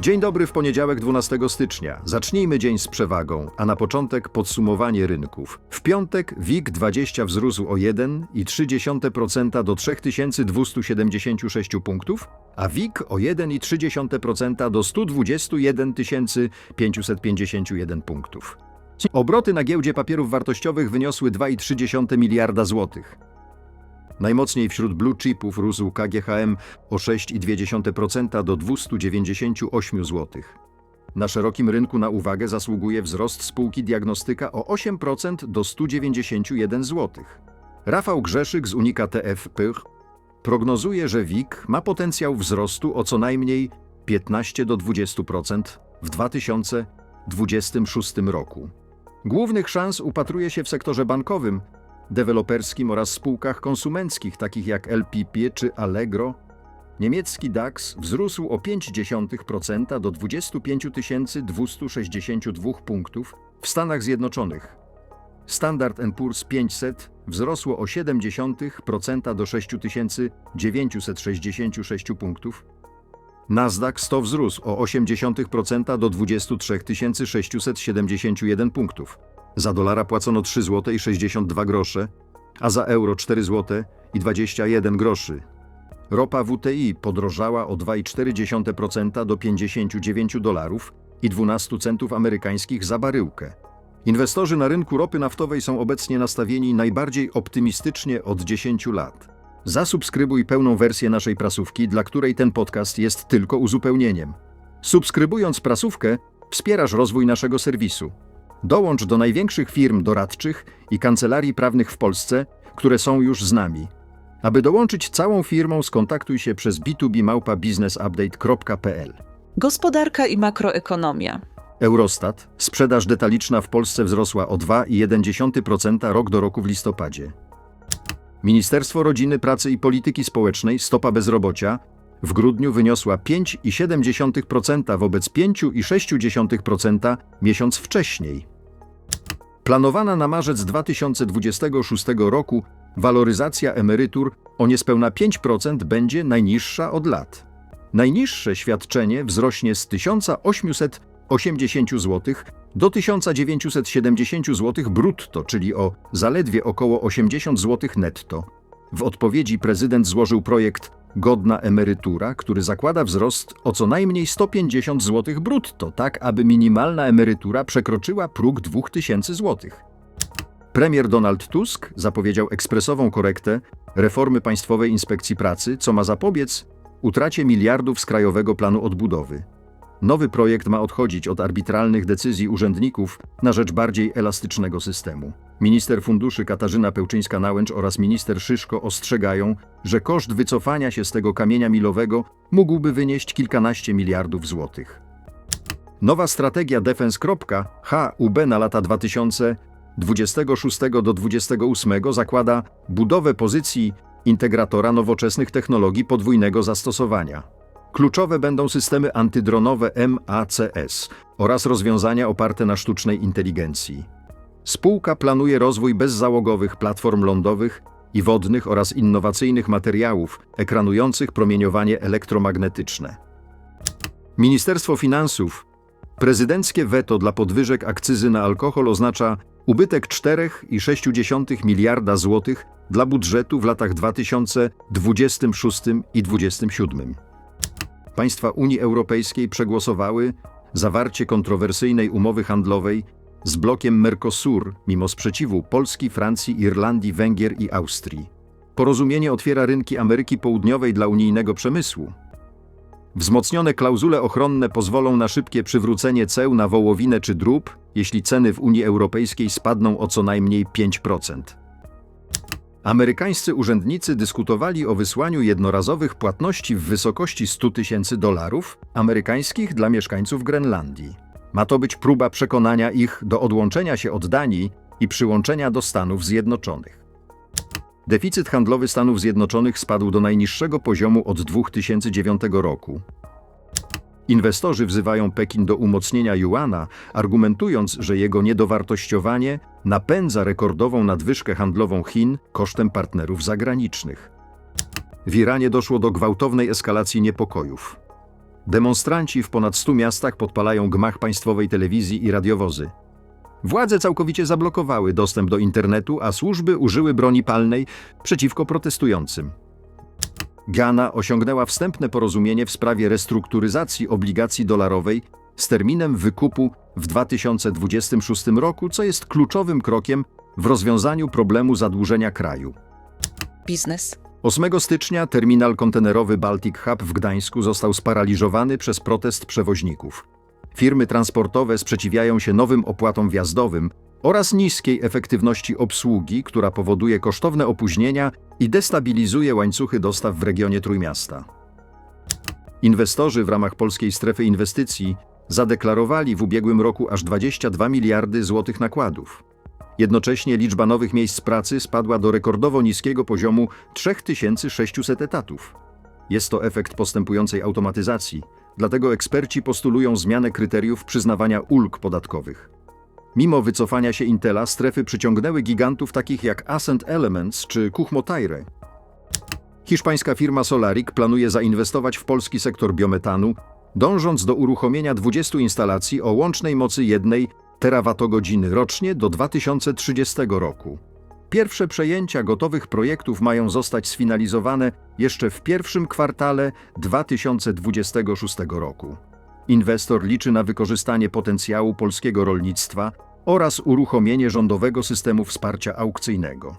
Dzień dobry w poniedziałek 12 stycznia. Zacznijmy dzień z przewagą, a na początek podsumowanie rynków. W piątek WIG 20 wzrósł o 1,3% do 3276 punktów, a WIG o 1,3% do 121 551 punktów. Obroty na giełdzie papierów wartościowych wyniosły 2,3 miliarda złotych. Najmocniej wśród blue chipów rósł KGHM o 6,2% do 298 zł. Na szerokim rynku na uwagę zasługuje wzrost spółki Diagnostyka o 8% do 191 zł. Rafał Grzeszyk z Unika TF Pych prognozuje, że WIG ma potencjał wzrostu o co najmniej 15 do 20% w 2026 roku. Głównych szans upatruje się w sektorze bankowym, deweloperskim oraz spółkach konsumenckich takich jak LPP czy Allegro. Niemiecki DAX wzrósł o 0,5% do 25 262 punktów w Stanach Zjednoczonych. Standard Poor's 500 wzrosło o 0,7% do 6966 punktów. Nasdaq 100 wzrósł o 0,8% do 23 671 punktów. Za dolara płacono 3 zł i 62 grosze, a za euro 4 zł i 21 groszy. Ropa WTI podrożała o 2,4% do 59 dolarów i 12 centów amerykańskich za baryłkę. Inwestorzy na rynku ropy naftowej są obecnie nastawieni najbardziej optymistycznie od 10 lat. Zasubskrybuj pełną wersję naszej prasówki, dla której ten podcast jest tylko uzupełnieniem. Subskrybując prasówkę, wspierasz rozwój naszego serwisu. Dołącz do największych firm doradczych i kancelarii prawnych w Polsce, które są już z nami. Aby dołączyć całą firmą, skontaktuj się przez b2b małpa businessupdate.pl. Gospodarka i makroekonomia. Eurostat. Sprzedaż detaliczna w Polsce wzrosła o 2,1% rok do roku w listopadzie. Ministerstwo Rodziny, Pracy i Polityki Społecznej stopa bezrobocia w grudniu wyniosła 5,7% wobec 5,6% miesiąc wcześniej. Planowana na marzec 2026 roku waloryzacja emerytur o niespełna 5% będzie najniższa od lat. Najniższe świadczenie wzrośnie z 1880 zł do 1970 zł brutto, czyli o zaledwie około 80 zł netto. W odpowiedzi prezydent złożył projekt Godna emerytura, który zakłada wzrost o co najmniej 150 zł brutto, tak aby minimalna emerytura przekroczyła próg 2000 zł. Premier Donald Tusk zapowiedział ekspresową korektę reformy Państwowej Inspekcji Pracy, co ma zapobiec utracie miliardów z Krajowego Planu Odbudowy. Nowy projekt ma odchodzić od arbitralnych decyzji urzędników na rzecz bardziej elastycznego systemu. Minister funduszy Katarzyna Pełczyńska-Nałęcz oraz minister Szyszko ostrzegają, że koszt wycofania się z tego kamienia milowego mógłby wynieść kilkanaście miliardów złotych. Nowa strategia Defense.HUB na lata 2026 do 2028 zakłada budowę pozycji integratora nowoczesnych technologii podwójnego zastosowania. Kluczowe będą systemy antydronowe MACS oraz rozwiązania oparte na sztucznej inteligencji. Spółka planuje rozwój bezzałogowych platform lądowych i wodnych oraz innowacyjnych materiałów ekranujących promieniowanie elektromagnetyczne. Ministerstwo Finansów Prezydenckie weto dla podwyżek akcyzy na alkohol oznacza ubytek 4,6 miliarda złotych dla budżetu w latach 2026 i 2027. Państwa Unii Europejskiej przegłosowały zawarcie kontrowersyjnej umowy handlowej z blokiem Mercosur mimo sprzeciwu Polski, Francji, Irlandii, Węgier i Austrii. Porozumienie otwiera rynki Ameryki Południowej dla unijnego przemysłu. Wzmocnione klauzule ochronne pozwolą na szybkie przywrócenie ceł na wołowinę czy drób, jeśli ceny w Unii Europejskiej spadną o co najmniej 5%. Amerykańscy urzędnicy dyskutowali o wysłaniu jednorazowych płatności w wysokości 100 tysięcy dolarów amerykańskich dla mieszkańców Grenlandii. Ma to być próba przekonania ich do odłączenia się od Danii i przyłączenia do Stanów Zjednoczonych. Deficyt handlowy Stanów Zjednoczonych spadł do najniższego poziomu od 2009 roku. Inwestorzy wzywają Pekin do umocnienia juana, argumentując, że jego niedowartościowanie napędza rekordową nadwyżkę handlową Chin kosztem partnerów zagranicznych. W Iranie doszło do gwałtownej eskalacji niepokojów. Demonstranci w ponad 100 miastach podpalają gmach państwowej telewizji i radiowozy. Władze całkowicie zablokowały dostęp do internetu, a służby użyły broni palnej przeciwko protestującym. Ghana osiągnęła wstępne porozumienie w sprawie restrukturyzacji obligacji dolarowej z terminem wykupu w 2026 roku, co jest kluczowym krokiem w rozwiązaniu problemu zadłużenia kraju. Biznes. 8 stycznia terminal kontenerowy Baltic Hub w Gdańsku został sparaliżowany przez protest przewoźników. Firmy transportowe sprzeciwiają się nowym opłatom wjazdowym oraz niskiej efektywności obsługi, która powoduje kosztowne opóźnienia i destabilizuje łańcuchy dostaw w regionie Trójmiasta. Inwestorzy w ramach Polskiej Strefy Inwestycji zadeklarowali w ubiegłym roku aż 22 miliardy złotych nakładów. Jednocześnie liczba nowych miejsc pracy spadła do rekordowo niskiego poziomu 3600 etatów. Jest to efekt postępującej automatyzacji, dlatego eksperci postulują zmianę kryteriów przyznawania ulg podatkowych. Mimo wycofania się Intela, strefy przyciągnęły gigantów takich jak Ascent Elements czy Kuchmo Tire. Hiszpańska firma Solaric planuje zainwestować w polski sektor biometanu, dążąc do uruchomienia 20 instalacji o łącznej mocy 1 terawatogodziny rocznie do 2030 roku. Pierwsze przejęcia gotowych projektów mają zostać sfinalizowane jeszcze w pierwszym kwartale 2026 roku. Inwestor liczy na wykorzystanie potencjału polskiego rolnictwa oraz uruchomienie rządowego systemu wsparcia aukcyjnego.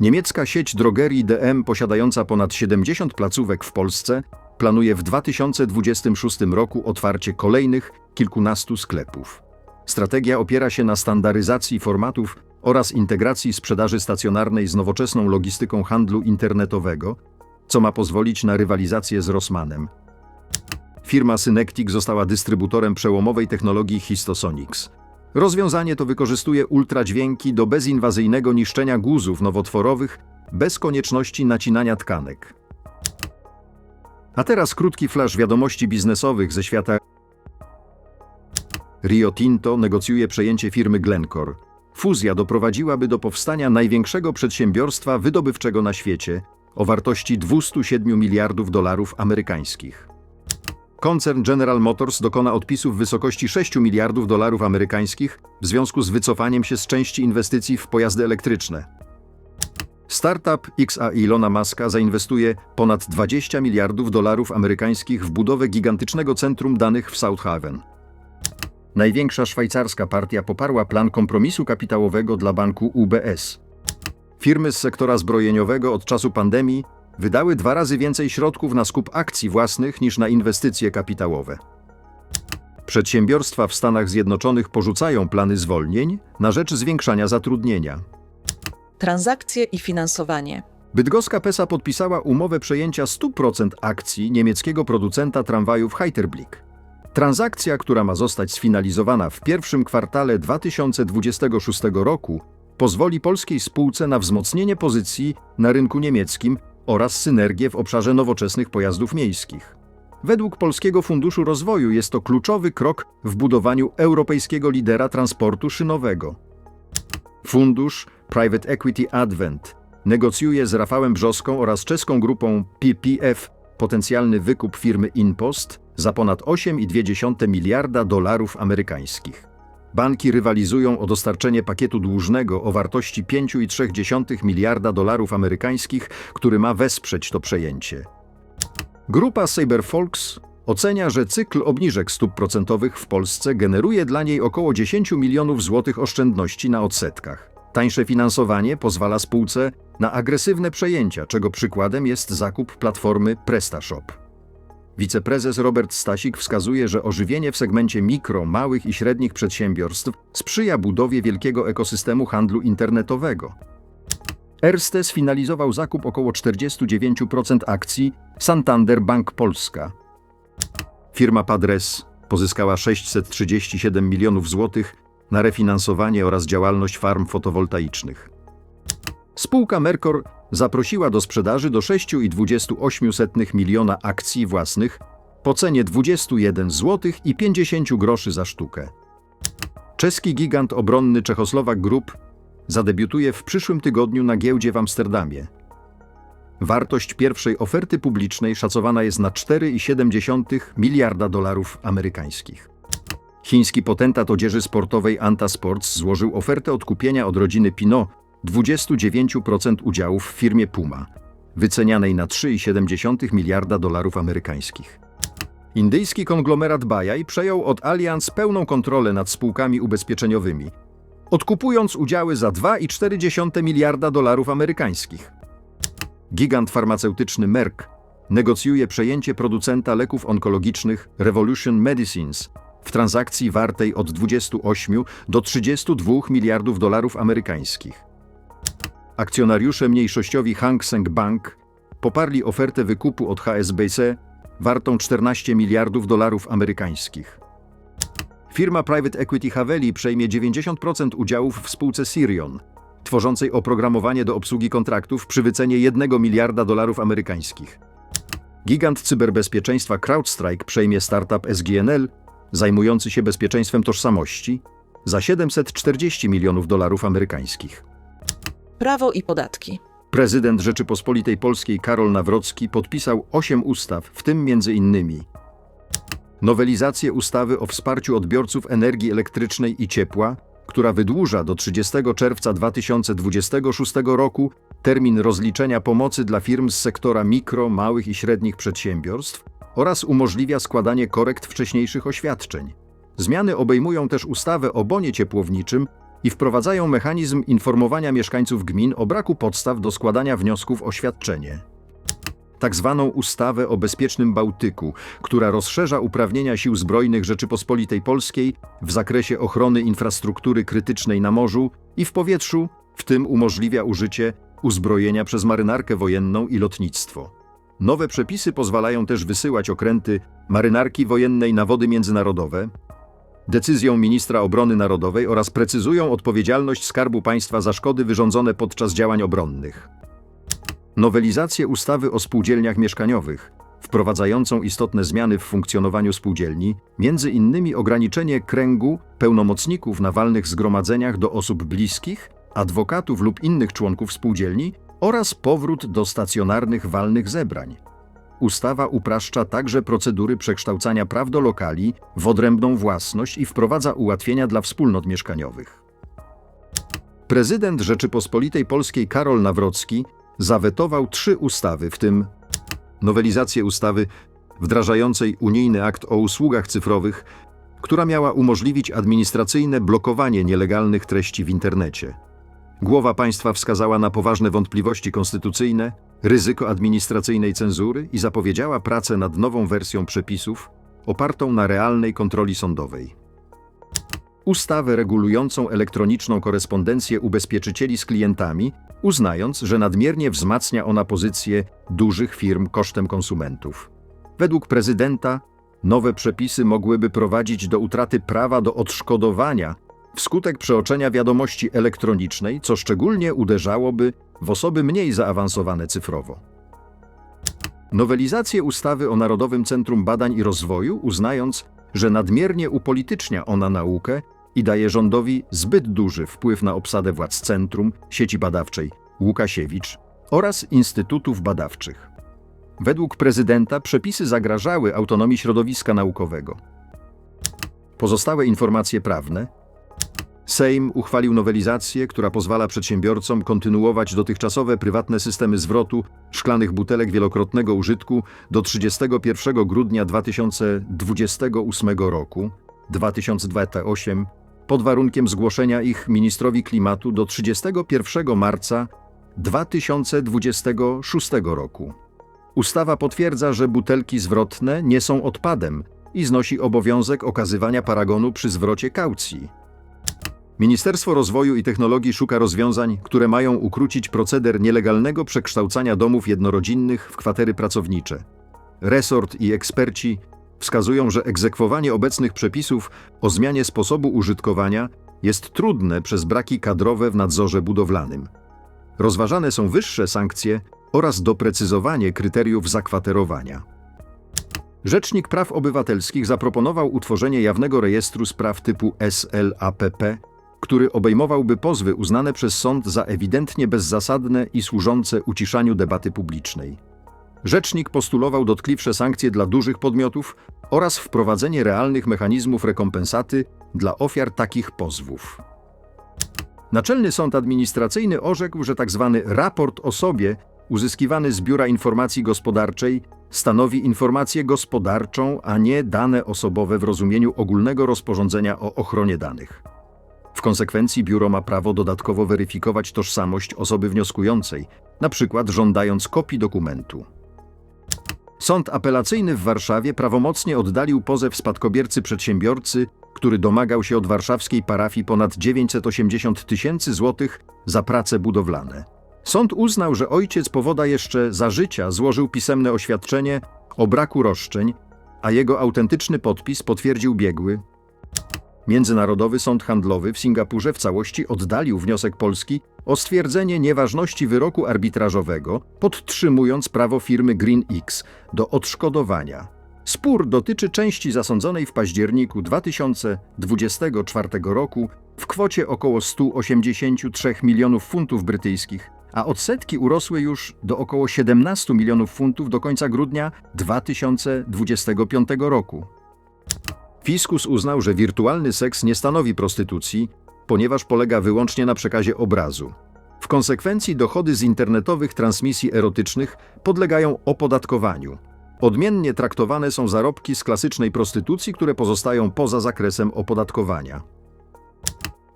Niemiecka sieć drogerii DM posiadająca ponad 70 placówek w Polsce planuje w 2026 roku otwarcie kolejnych kilkunastu sklepów. Strategia opiera się na standaryzacji formatów oraz integracji sprzedaży stacjonarnej z nowoczesną logistyką handlu internetowego, co ma pozwolić na rywalizację z Rossmanem. Firma Synectic została dystrybutorem przełomowej technologii Histosonics. Rozwiązanie to wykorzystuje ultradźwięki do bezinwazyjnego niszczenia guzów nowotworowych bez konieczności nacinania tkanek. A teraz krótki flash wiadomości biznesowych ze świata. Rio Tinto negocjuje przejęcie firmy Glencore. Fuzja doprowadziłaby do powstania największego przedsiębiorstwa wydobywczego na świecie o wartości 207 miliardów dolarów amerykańskich. Koncern General Motors dokona odpisu w wysokości 6 miliardów dolarów amerykańskich w związku z wycofaniem się z części inwestycji w pojazdy elektryczne. Startup XA Ilona Muska zainwestuje ponad 20 miliardów dolarów amerykańskich w budowę gigantycznego centrum danych w South Haven. Największa szwajcarska partia poparła plan kompromisu kapitałowego dla banku UBS. Firmy z sektora zbrojeniowego od czasu pandemii wydały dwa razy więcej środków na skup akcji własnych niż na inwestycje kapitałowe. Przedsiębiorstwa w Stanach Zjednoczonych porzucają plany zwolnień na rzecz zwiększania zatrudnienia. Transakcje i finansowanie. Bydgoska PESA podpisała umowę przejęcia 100% akcji niemieckiego producenta tramwajów Heiterblick. Transakcja, która ma zostać sfinalizowana w pierwszym kwartale 2026 roku, pozwoli polskiej spółce na wzmocnienie pozycji na rynku niemieckim oraz synergię w obszarze nowoczesnych pojazdów miejskich. Według Polskiego Funduszu Rozwoju jest to kluczowy krok w budowaniu europejskiego lidera transportu szynowego. Fundusz Private Equity Advent negocjuje z Rafałem Brzoską oraz czeską grupą PPF potencjalny wykup firmy InPost za ponad 8,2 miliarda dolarów amerykańskich. Banki rywalizują o dostarczenie pakietu dłużnego o wartości 5,3 miliarda dolarów amerykańskich, który ma wesprzeć to przejęcie. Grupa Saberfolks ocenia, że cykl obniżek stóp procentowych w Polsce generuje dla niej około 10 milionów złotych oszczędności na odsetkach. Tańsze finansowanie pozwala spółce na agresywne przejęcia, czego przykładem jest zakup platformy PrestaShop. Wiceprezes Robert Stasik wskazuje, że ożywienie w segmencie mikro, małych i średnich przedsiębiorstw sprzyja budowie wielkiego ekosystemu handlu internetowego. Erste sfinalizował zakup około 49% akcji Santander Bank Polska. Firma Padres pozyskała 637 milionów złotych na refinansowanie oraz działalność farm fotowoltaicznych. Spółka Mercor zaprosiła do sprzedaży do 6,28 miliona akcji własnych po cenie 21 zł i 50 groszy za sztukę. Czeski gigant obronny Czechosłowak Group zadebiutuje w przyszłym tygodniu na giełdzie w Amsterdamie. Wartość pierwszej oferty publicznej szacowana jest na 4,7 miliarda dolarów amerykańskich. Chiński potentat odzieży sportowej Anta Sports złożył ofertę odkupienia od rodziny Pinot 29% udziałów w firmie Puma, wycenianej na 3,7 miliarda dolarów amerykańskich. Indyjski konglomerat Bajaj przejął od Allianz pełną kontrolę nad spółkami ubezpieczeniowymi, odkupując udziały za 2,4 miliarda dolarów amerykańskich. Gigant farmaceutyczny Merck negocjuje przejęcie producenta leków onkologicznych Revolution Medicines w transakcji wartej od 28 do 32 miliardów dolarów amerykańskich. Akcjonariusze mniejszościowi Hang Seng Bank poparli ofertę wykupu od HSBC wartą 14 miliardów dolarów amerykańskich. Firma Private Equity Haveli przejmie 90% udziałów w spółce Sirion, tworzącej oprogramowanie do obsługi kontraktów przy wycenie 1 miliarda dolarów amerykańskich. Gigant cyberbezpieczeństwa CrowdStrike przejmie startup SGNL, zajmujący się bezpieczeństwem tożsamości, za 740 milionów dolarów amerykańskich. Prawo i podatki. Prezydent Rzeczypospolitej Polskiej Karol Nawrocki podpisał osiem ustaw, w tym między innymi nowelizację ustawy o wsparciu odbiorców energii elektrycznej i ciepła, która wydłuża do 30 czerwca 2026 roku termin rozliczenia pomocy dla firm z sektora mikro, małych i średnich przedsiębiorstw oraz umożliwia składanie korekt wcześniejszych oświadczeń. Zmiany obejmują też ustawę o bonie ciepłowniczym i wprowadzają mechanizm informowania mieszkańców gmin o braku podstaw do składania wniosków o świadczenie. Tak zwaną ustawę o bezpiecznym Bałtyku, która rozszerza uprawnienia Sił Zbrojnych Rzeczypospolitej Polskiej w zakresie ochrony infrastruktury krytycznej na morzu i w powietrzu, w tym umożliwia użycie uzbrojenia przez marynarkę wojenną i lotnictwo. Nowe przepisy pozwalają też wysyłać okręty marynarki wojennej na wody międzynarodowe, decyzją ministra obrony narodowej oraz precyzują odpowiedzialność Skarbu Państwa za szkody wyrządzone podczas działań obronnych. Nowelizację ustawy o spółdzielniach mieszkaniowych, wprowadzającą istotne zmiany w funkcjonowaniu spółdzielni, między innymi ograniczenie kręgu pełnomocników na walnych zgromadzeniach do osób bliskich, adwokatów lub innych członków spółdzielni oraz powrót do stacjonarnych walnych zebrań. Ustawa upraszcza także procedury przekształcania praw do lokali w odrębną własność i wprowadza ułatwienia dla wspólnot mieszkaniowych. Prezydent Rzeczypospolitej Polskiej Karol Nawrocki zawetował trzy ustawy, w tym nowelizację ustawy wdrażającej unijny akt o usługach cyfrowych, która miała umożliwić administracyjne blokowanie nielegalnych treści w internecie. Głowa państwa wskazała na poważne wątpliwości konstytucyjne, ryzyko administracyjnej cenzury i zapowiedziała pracę nad nową wersją przepisów opartą na realnej kontroli sądowej. Ustawę regulującą elektroniczną korespondencję ubezpieczycieli z klientami, uznając, że nadmiernie wzmacnia ona pozycję dużych firm kosztem konsumentów. Według prezydenta nowe przepisy mogłyby prowadzić do utraty prawa do odszkodowania wskutek przeoczenia wiadomości elektronicznej, co szczególnie uderzałoby w osoby mniej zaawansowane cyfrowo. Nowelizację ustawy o Narodowym Centrum Badań i Rozwoju, uznając, że nadmiernie upolitycznia ona naukę i daje rządowi zbyt duży wpływ na obsadę władz centrum, sieci badawczej Łukasiewicz oraz instytutów badawczych. Według prezydenta przepisy zagrażały autonomii środowiska naukowego. Pozostałe informacje prawne Sejm uchwalił nowelizację, która pozwala przedsiębiorcom kontynuować dotychczasowe prywatne systemy zwrotu szklanych butelek wielokrotnego użytku do 31 grudnia 2028 roku 2028 pod warunkiem zgłoszenia ich ministrowi klimatu do 31 marca 2026 roku. Ustawa potwierdza, że butelki zwrotne nie są odpadem i znosi obowiązek okazywania paragonu przy zwrocie kaucji. Ministerstwo Rozwoju i Technologii szuka rozwiązań, które mają ukrócić proceder nielegalnego przekształcania domów jednorodzinnych w kwatery pracownicze. Resort i eksperci wskazują, że egzekwowanie obecnych przepisów o zmianie sposobu użytkowania jest trudne przez braki kadrowe w nadzorze budowlanym. Rozważane są wyższe sankcje oraz doprecyzowanie kryteriów zakwaterowania. Rzecznik Praw Obywatelskich zaproponował utworzenie jawnego rejestru spraw typu SLAPP który obejmowałby pozwy uznane przez sąd za ewidentnie bezzasadne i służące uciszaniu debaty publicznej. Rzecznik postulował dotkliwsze sankcje dla dużych podmiotów oraz wprowadzenie realnych mechanizmów rekompensaty dla ofiar takich pozwów. Naczelny Sąd Administracyjny orzekł, że tzw. raport o sobie uzyskiwany z Biura Informacji Gospodarczej stanowi informację gospodarczą, a nie dane osobowe w rozumieniu ogólnego rozporządzenia o ochronie danych. W konsekwencji biuro ma prawo dodatkowo weryfikować tożsamość osoby wnioskującej, na przykład żądając kopii dokumentu. Sąd apelacyjny w Warszawie prawomocnie oddalił pozew spadkobiercy przedsiębiorcy, który domagał się od warszawskiej parafii ponad 980 tysięcy złotych za prace budowlane. Sąd uznał, że ojciec powoda jeszcze za życia złożył pisemne oświadczenie o braku roszczeń, a jego autentyczny podpis potwierdził biegły. Międzynarodowy Sąd Handlowy w Singapurze w całości oddalił wniosek Polski o stwierdzenie nieważności wyroku arbitrażowego, podtrzymując prawo firmy GreenX do odszkodowania. Spór dotyczy części zasądzonej w październiku 2024 roku w kwocie około 183 milionów funtów brytyjskich, a odsetki urosły już do około 17 milionów funtów do końca grudnia 2025 roku. Fiskus uznał, że wirtualny seks nie stanowi prostytucji, ponieważ polega wyłącznie na przekazie obrazu. W konsekwencji dochody z internetowych transmisji erotycznych podlegają opodatkowaniu. Odmiennie traktowane są zarobki z klasycznej prostytucji, które pozostają poza zakresem opodatkowania.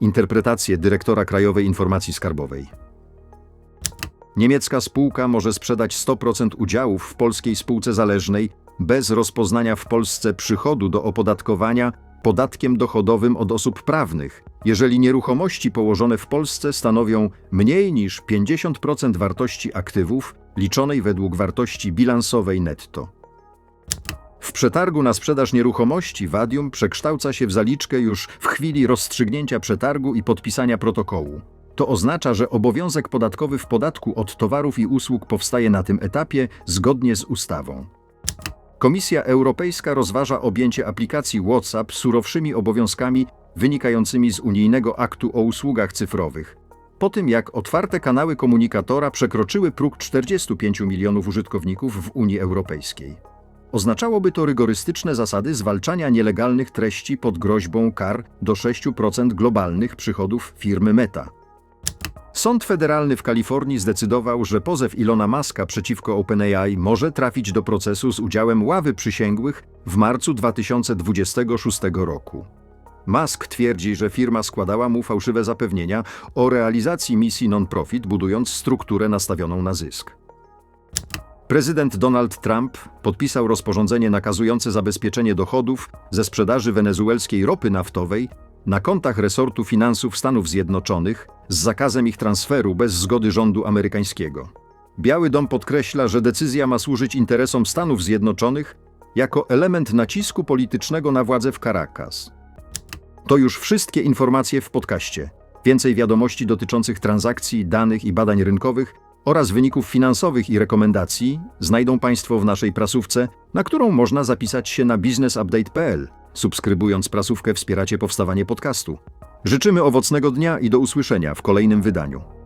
Interpretacje dyrektora Krajowej Informacji Skarbowej. Niemiecka spółka może sprzedać 100% udziałów w polskiej spółce zależnej bez rozpoznania w Polsce przychodu do opodatkowania podatkiem dochodowym od osób prawnych, jeżeli nieruchomości położone w Polsce stanowią mniej niż 50% wartości aktywów liczonej według wartości bilansowej netto. W przetargu na sprzedaż nieruchomości wadium przekształca się w zaliczkę już w chwili rozstrzygnięcia przetargu i podpisania protokołu. To oznacza, że obowiązek podatkowy w podatku od towarów i usług powstaje na tym etapie zgodnie z ustawą. Komisja Europejska rozważa objęcie aplikacji WhatsApp surowszymi obowiązkami wynikającymi z unijnego aktu o usługach cyfrowych. Po tym jak otwarte kanały komunikatora przekroczyły próg 45 milionów użytkowników w Unii Europejskiej. Oznaczałoby to rygorystyczne zasady zwalczania nielegalnych treści pod groźbą kar do 6% globalnych przychodów firmy Meta. Sąd federalny w Kalifornii zdecydował, że pozew Ilona Maska przeciwko OpenAI może trafić do procesu z udziałem ławy przysięgłych w marcu 2026 roku. Musk twierdzi, że firma składała mu fałszywe zapewnienia o realizacji misji non-profit, budując strukturę nastawioną na zysk. Prezydent Donald Trump podpisał rozporządzenie nakazujące zabezpieczenie dochodów ze sprzedaży wenezuelskiej ropy naftowej na kontach resortu finansów Stanów Zjednoczonych z zakazem ich transferu bez zgody rządu amerykańskiego. Biały Dom podkreśla, że decyzja ma służyć interesom Stanów Zjednoczonych jako element nacisku politycznego na władze w Caracas. To już wszystkie informacje w podcaście. Więcej wiadomości dotyczących transakcji, danych i badań rynkowych oraz wyników finansowych i rekomendacji znajdą Państwo w naszej prasówce, na którą można zapisać się na businessupdate.pl. Subskrybując prasówkę wspieracie powstawanie podcastu. Życzymy owocnego dnia i do usłyszenia w kolejnym wydaniu.